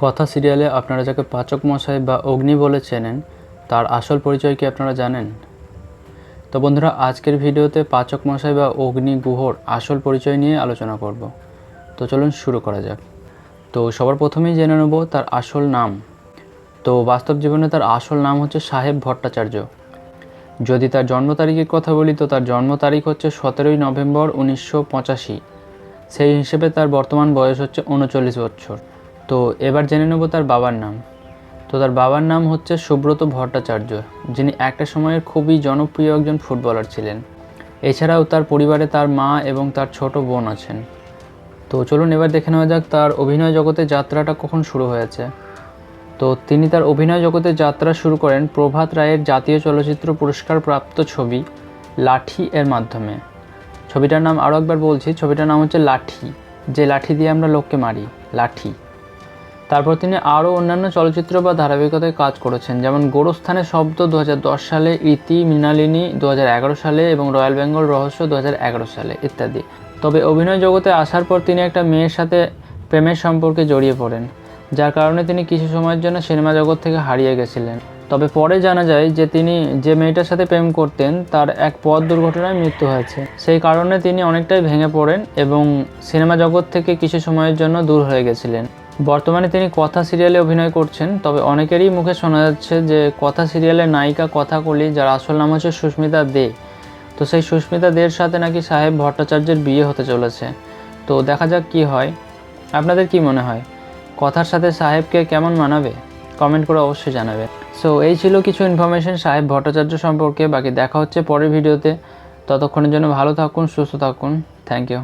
কথা সিরিয়ালে আপনারা যাকে পাচক মশাই বা অগ্নি বলে চেনেন, তার আসল পরিচয় কি আপনারা জানেন? তো বন্ধুরা, আজকের ভিডিওতে পাচক মশাই বা অগ্নি গুহর আসল পরিচয় নিয়ে আলোচনা করব। তো চলুন শুরু করা যাক। তো সবার প্রথমেই জেনে নেব তার আসল নাম। তো বাস্তব জীবনে তার আসল নাম হচ্ছে সাহেব ভট্টাচার্য। যদি তার জন্ম তারিখের কথা বলি, তো তার জন্ম তারিখ হচ্ছে সতেরোই নভেম্বর উনিশশো পঁচাশি। সেই হিসেবে তার বর্তমান বয়স হচ্ছে উনচল্লিশ বছর। তো এবার জেনে নেব তার বাবার নাম। তো তার বাবার নাম হচ্ছে সুব্রত ভট্টাচার্য, যিনি একটা সময়ের খুবই জনপ্রিয় একজন ফুটবলার ছিলেন। এছাড়াও তার পরিবারে তার মা এবং তার ছোট বোন আছেন। তো চলুন এবার দেখে নেওয়া যাক তার অভিনয় জগতে যাত্রাটা কখন শুরু হয়েছে। তো তিনি তার অভিনয় জগতে যাত্রা শুরু করেন প্রভাত রায়ের জাতীয় চলচ্চিত্র পুরস্কার প্রাপ্ত ছবি লাঠি এর মাধ্যমে। ছবিটার নাম আরও একবার বলছি, ছবিটার নাম হচ্ছে লাঠি, যে লাঠি দিয়ে আমরা লোককে মারি, লাঠি। তারপর তিনি আরও অন্যান্য চলচ্চিত্র বা ধারাবাহিকতায় কাজ করেছেন, যেমন গোরস্থানের শব্দ দু হাজার দশ সালে, ইতি মৃণালিনী দু হাজার এগারো সালে এবং রয়্যাল বেঙ্গল রহস্য দু হাজার এগারো সালে ইত্যাদি। তবে অভিনয় জগতে আসার পর তিনি একটা মেয়ের সাথে প্রেমের সম্পর্কে জড়িয়ে পড়েন, যার কারণে তিনি কিছু সময়ের জন্য সিনেমা জগৎ থেকে হারিয়ে গেছিলেন। তবে পরে জানা যায় যে তিনি যে মেয়েটার সাথে প্রেম করতেন, তার এক পথ দুর্ঘটনায় মৃত্যু হয়েছে। সেই কারণে তিনি অনেকটাই ভেঙে পড়েন এবং সিনেমা জগৎ থেকে কিছু সময়ের জন্য দূর হয়ে গেছিলেন। বর্তমানে তিনি কথা সিরিয়ালে অভিনয় করছেন, তবে অনেকেরই মুখে শোনা যাচ্ছে যে কথা সিরিয়ালের নায়িকা কথাকলি যার আসল নাম হচ্ছে সুস্মিতা দে। তো সেই সুস্মিতা দের সাথে নাকি সাহেব ভট্টাচার্যের বিয়ে হতে চলেছে। তো দেখা যাক কি হয়। আপনাদের কি মনে হয়? কথার সাথে সাহেবকে কেমন মানাবে? কমেন্ট করে অবশ্যই জানাবে সো এই ছিল কিছু ইনফরমেশন সাহেব ভট্টাচার্য সম্পর্কে। বাকি দেখা হচ্ছে পরের ভিডিওতে। ততক্ষণের জন্য ভালো থাকুন, সুস্থ থাকুন। Thank you